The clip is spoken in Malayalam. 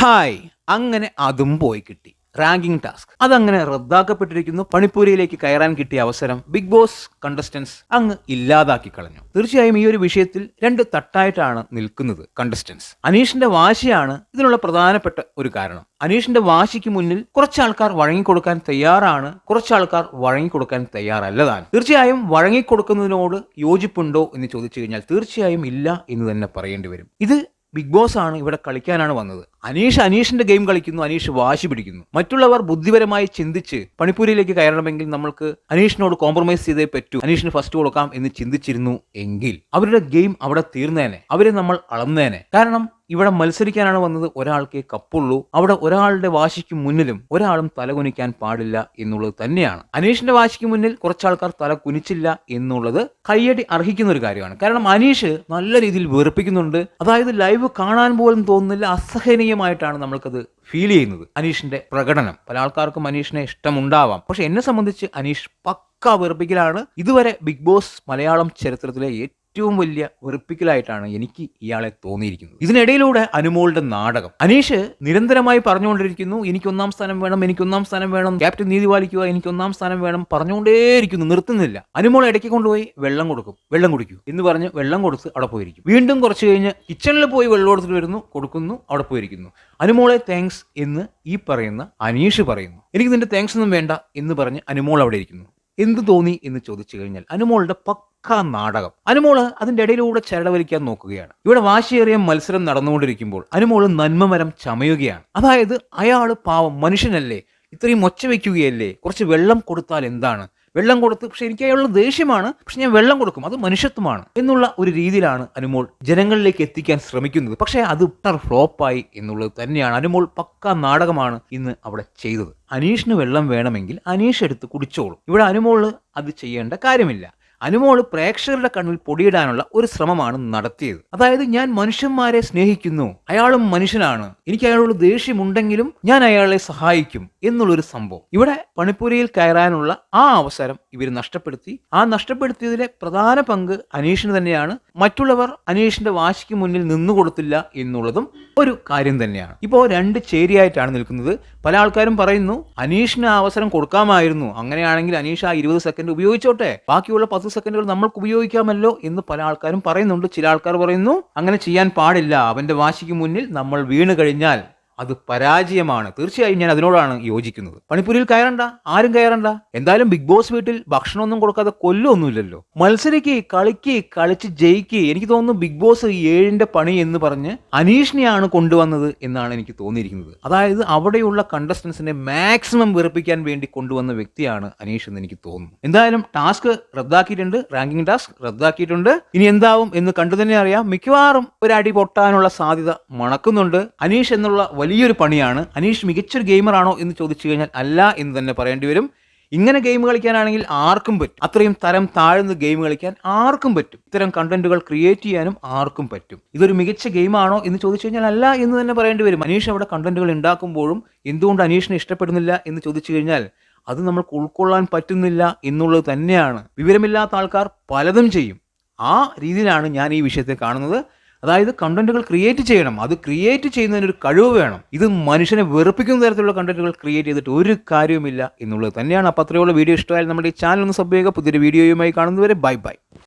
ഹായ്. അങ്ങനെ അതും പോയി കിട്ടി. റാങ്കിംഗ് ടാസ്ക് അതങ്ങനെ റദ്ദാക്കപ്പെട്ടിരിക്കുന്നു. പണിപ്പൂരിയിലേക്ക് കയറാൻ കിട്ടിയ അവസരം ബിഗ് ബോസ് കണ്ടസ്റ്റൻസ് അങ്ങ് ഇല്ലാതാക്കി കളഞ്ഞു. തീർച്ചയായും ഈ ഒരു വിഷയത്തിൽ രണ്ട് തട്ടായിട്ടാണ് നിൽക്കുന്നത് കണ്ടസ്റ്റൻസ് അനീഷിന്റെ വാശിയാണ് ഇതിനുള്ള പ്രധാനപ്പെട്ട ഒരു കാരണം. അനീഷിന്റെ വാശിക്ക് മുന്നിൽ കുറച്ച് ആൾക്കാർ വഴങ്ങിക്കൊടുക്കാൻ തയ്യാറാണ്. കുറച്ച് ആൾക്കാർ വഴങ്ങിക്കൊടുക്കാൻ തയ്യാറല്ലതാണ്. തീർച്ചയായും വഴങ്ങിക്കൊടുക്കുന്നതിനോട് യോജിപ്പുണ്ടോ എന്ന് ചോദിച്ചു കഴിഞ്ഞാൽ തീർച്ചയായും ഇല്ല എന്ന് തന്നെ പറയേണ്ടി വരും. ഇത് ബിഗ് ബോസ് ആണ് ഇവിടെ കളിക്കാനാണ് വന്നത്. അനീഷ് അനീഷിന്റെ ഗെയിം കളിക്കുന്നു അനീഷ് വാശി പിടിക്കുന്നു. മറ്റുള്ളവർ ബുദ്ധിപരമായി ചിന്തിച്ച് പണിപ്പൂരിയിലേക്ക് കയറണമെങ്കിൽ നമ്മൾക്ക് അനീഷിനോട് കോംപ്രമൈസ് ചെയ്തേ പറ്റൂ. അനീഷിന് ഫസ്റ്റ് കൊടുക്കാം എന്ന് ചിന്തിച്ചിരുന്നു എങ്കിൽ അവരുടെ ഗെയിം അവിടെ തീർന്നേനെ. അവരെ നമ്മൾ അളന്നേനെ. കാരണം ഇവിടെ മത്സരിക്കാനാണ് വന്നത് ഒരാൾക്കേ കപ്പുള്ളൂ. അവിടെ ഒരാളുടെ വാശിക്ക് മുന്നിലും ഒരാളും തലകുനിക്കാൻ പാടില്ല എന്നുള്ളത് തന്നെയാണ്. അനീഷിന്റെ വാശിക്ക് മുന്നിൽ കുറച്ചാൾക്കാർ തല കുനിച്ചില്ല എന്നുള്ളത് കയ്യടി അർഹിക്കുന്ന ഒരു കാര്യമാണ്. കാരണം അനീഷ് നല്ല രീതിയിൽ വെറുപ്പിക്കുന്നുണ്ട്. അതായത് ലൈവ് കാണാൻ പോലും തോന്നുന്നില്ല അസഹനീയമായിട്ടാണ് നമ്മൾക്കത് ഫീൽ ചെയ്യുന്നത്. അനീഷിന്റെ പ്രകടനം. പല ആൾക്കാർക്കും അനീഷിനെ ഇഷ്ടമുണ്ടാവാം. പക്ഷെ എന്നെ സംബന്ധിച്ച് അനീഷ് പക്ക വെറുപ്പിക്കലാണ്. ഇതുവരെ ബിഗ് ബോസ് മലയാളം ചരിത്രത്തിലെ ഏറ്റവും വലിയ വെറുപ്പിക്കലായിട്ടാണ് എനിക്ക് ഇയാളെ തോന്നിയിരിക്കുന്നത്. ഇതിനിടയിലൂടെ അനുമോളുടെ നാടകം. അനീഷ് നിരന്തരമായി പറഞ്ഞുകൊണ്ടിരിക്കുന്നു എനിക്ക് ഒന്നാം സ്ഥാനം വേണം എനിക്ക് ഒന്നാം സ്ഥാനം വേണം ക്യാപ്റ്റൻ നീതി പാലിക്കുക എനിക്ക് ഒന്നാം സ്ഥാനം വേണം പറഞ്ഞുകൊണ്ടേയിരിക്കുന്നു നിർത്തുന്നില്ല. അനുമോൾ ഇടയ്ക്ക് കൊണ്ടുപോയി വെള്ളം കൊടുക്കും വെള്ളം കുടിക്കൂ എന്ന് പറഞ്ഞ് വെള്ളം കൊടുത്ത് അവിടെ പോയിരിക്കും. വീണ്ടും കുറച്ച് കഴിഞ്ഞ് കിച്ചണിൽ പോയി വെള്ളം കൊടുത്തിട്ട് വരുന്നു കൊടുക്കുന്നു അവിടെ പോയിരിക്കുന്നു. അനുമോളെ താങ്ക്സ് എന്ന് ഈ പറയുന്ന അനീഷ് പറയുന്നു. എനിക്ക് നിന്റെ താങ്ക്സ് ഒന്നും വേണ്ട എന്ന് പറഞ്ഞ് അനുമോൾ അവിടെ ഇരിക്കുന്നു. എന്ത് തോന്നി എന്ന് ചോദിച്ചു കഴിഞ്ഞാൽ അനുമോളുടെ പക്ക നാടകം. അനുമോൾ അതിന്റെ ഇടയിലൂടെ ചരടവലിക്കാൻ നോക്കുകയാണ്. ഇവിടെ വാശിയേറിയ മത്സരം നടന്നുകൊണ്ടിരിക്കുമ്പോൾ അനുമോൾ നന്മമരം ചമയുകയാണ്. അതായത് അയാൾ പാവം മനുഷ്യനല്ലേ? ഇത്രയും ഒച്ച വയ്ക്കുകയല്ലേ കുറച്ച് വെള്ളം കൊടുത്താൽ എന്താണ്? വെള്ളം കൊടുത്ത് പക്ഷെ എനിക്ക് അയാളുടെ ദേഷ്യമാണ്. പക്ഷെ ഞാൻ വെള്ളം കൊടുക്കും. അത് മനുഷ്യത്വമാണ് എന്നുള്ള ഒരു രീതിയിലാണ് അനുമോൾ ജനങ്ങളിലേക്ക് എത്തിക്കാൻ ശ്രമിക്കുന്നത്. പക്ഷേ അത് ഉട്ടർ ഫ്ലോപ്പായി എന്നുള്ളത് തന്നെയാണ് അനുമോൾ പക്ക നാടകമാണ് ഇന്ന് അവിടെ ചെയ്തത്. അനീഷിന് വെള്ളം വേണമെങ്കിൽ അനീഷ് എടുത്ത് കുടിച്ചോളും. ഇവിടെ അനുമോൾ അത് ചെയ്യേണ്ട കാര്യമില്ല. അനുമോൾ പ്രേക്ഷകരുടെ കണ്ണിൽ പൊടിയിടാനുള്ള ഒരു ശ്രമമാണ് നടത്തിയത്. അതായത് ഞാൻ മനുഷ്യന്മാരെ സ്നേഹിക്കുന്നു അയാളും മനുഷ്യനാണ് എനിക്ക് അയാളോട് ദേഷ്യമുണ്ടെങ്കിലും ഞാൻ അയാളെ സഹായിക്കും എന്നുള്ളൊരു സംഭവം. ഇവിടെ പണിപ്പുരയിൽ കയറാനുള്ള ആ അവസരം ഇവർ നഷ്ടപ്പെടുത്തി. ആ നഷ്ടപ്പെടുത്തിയതിലെ പ്രധാന പങ്ക് അനീഷിന് തന്നെയാണ്. മറ്റുള്ളവർ അനീഷിന്റെ വാശിക്ക് മുന്നിൽ നിന്നു കൊടുത്തില്ല എന്നുള്ളതും ഒരു കാര്യം തന്നെയാണ്. ഇപ്പോൾ രണ്ട് ചേരിയായിട്ടാണ് നിൽക്കുന്നത്. പല ആൾക്കാരും പറയുന്നു അനീഷിന് അവസരം കൊടുക്കാമായിരുന്നു. അങ്ങനെയാണെങ്കിൽ അനീഷ് ആ ഇരുപത് സെക്കൻഡ് ഉപയോഗിച്ചോട്ടെ. ബാക്കിയുള്ള പത്ത് സെക്കൻഡുകൾ നമ്മൾക്ക് ഉപയോഗിക്കാമല്ലോ എന്ന് പല ആൾക്കാരും പറയുന്നുണ്ട്. ചില ആൾക്കാർ പറയുന്നു അങ്ങനെ ചെയ്യാൻ പാടില്ല. അവന്റെ വാശിക്ക് മുന്നിൽ നമ്മൾ വീണ് കഴിഞ്ഞാൽ അത് പരാജയമാണ്. തീർച്ചയായും ഞാൻ അതിനോടാണ് യോജിക്കുന്നത്. പണിപ്പുരിയിൽ കയറണ്ട? ആരും കയറണ്ട? എന്തായാലും ബിഗ് ബോസ് വീട്ടിൽ ഭക്ഷണമൊന്നും കൊടുക്കാതെ കൊല്ലൊന്നുമില്ലല്ലോ മത്സരിക്ക് കളിക്ക് കളിച്ച് ജയിക്ക് എനിക്ക് തോന്നുന്നു ബിഗ് ബോസ് ഏഴിന്റെ പണി എന്ന് പറഞ്ഞ് അനീഷിനെയാണ് കൊണ്ടുവന്നത് എന്നാണ് എനിക്ക് തോന്നിയിരിക്കുന്നത്. അതായത് അവിടെയുള്ള കണ്ടസ്റ്റൻസിനെ മാക്സിമം വെറുപ്പിക്കാൻ വേണ്ടി കൊണ്ടുവന്ന വ്യക്തിയാണ് അനീഷ് എന്ന് എനിക്ക് തോന്നുന്നു. എന്തായാലും ടാസ്ക് റദ്ദാക്കിയിട്ടുണ്ട്. റാങ്കിങ് ടാസ്ക് റദ്ദാക്കിയിട്ടുണ്ട്. ഇനി എന്താവും എന്ന് കണ്ടു തന്നെ അറിയാം. മിക്കവാറും ഒരു പൊട്ടാനുള്ള സാധ്യത മണക്കുന്നുണ്ട്. അനീഷ് എന്നുള്ള വലിയൊരു പണിയാണ്. അനീഷ് മികച്ചൊരു ഗെയിമറാണോ എന്ന് ചോദിച്ചു കഴിഞ്ഞാൽ അല്ല എന്ന് തന്നെ പറയേണ്ടി വരും. ഇങ്ങനെ ഗെയിം കളിക്കാനാണെങ്കിൽ ആർക്കും പറ്റും. അത്രയും തരം താഴ്ന്ന് ഗെയിം കളിക്കാൻ ആർക്കും പറ്റും. ഇത്തരം കണ്ടന്റുകൾ ക്രിയേറ്റ് ചെയ്യാനും ആർക്കും പറ്റും. ഇതൊരു മികച്ച ഗെയിമാണോ എന്ന് ചോദിച്ചു കഴിഞ്ഞാൽ അല്ല എന്ന് തന്നെ പറയേണ്ടി വരും. അനീഷ് അവിടെ കണ്ടന്റുകൾ ഉണ്ടാക്കുമ്പോഴും എന്തുകൊണ്ട് അനീഷിനെ ഇഷ്ടപ്പെടുന്നില്ല എന്ന് ചോദിച്ചു കഴിഞ്ഞാൽ അത് നമ്മൾക്ക് ഉൾക്കൊള്ളാൻ പറ്റുന്നില്ല എന്നുള്ളത് തന്നെയാണ്. വിവരമില്ലാത്ത ആൾക്കാർ പലതും ചെയ്യും. ആ രീതിയിലാണ് ഞാൻ ഈ വിഷയത്തെ കാണുന്നത്. അതായത് കണ്ടന്റുകൾ ക്രിയേറ്റ് ചെയ്യണം. അത് ക്രിയേറ്റ് ചെയ്യുന്നതിന് ഒരു കഴിവ് വേണം. ഇത് മനുഷ്യനെ വെറുപ്പിക്കുന്ന തരത്തിലുള്ള കണ്ടന്റുകൾ ക്രിയേറ്റ് ചെയ്തിട്ട് ഒരു കാര്യവുമില്ല എന്നുള്ളത് തന്നെയാണ്. അപ്പോൾ അത്രയുള്ള വീഡിയോ ഇഷ്ടമായാലും നമ്മുടെ ഈ ചാനൽ ഒന്ന് സബ് ചെയ്യുക. പുതിയൊരു വീഡിയോയുമായി കാണുന്നവരെ ബൈ ബൈ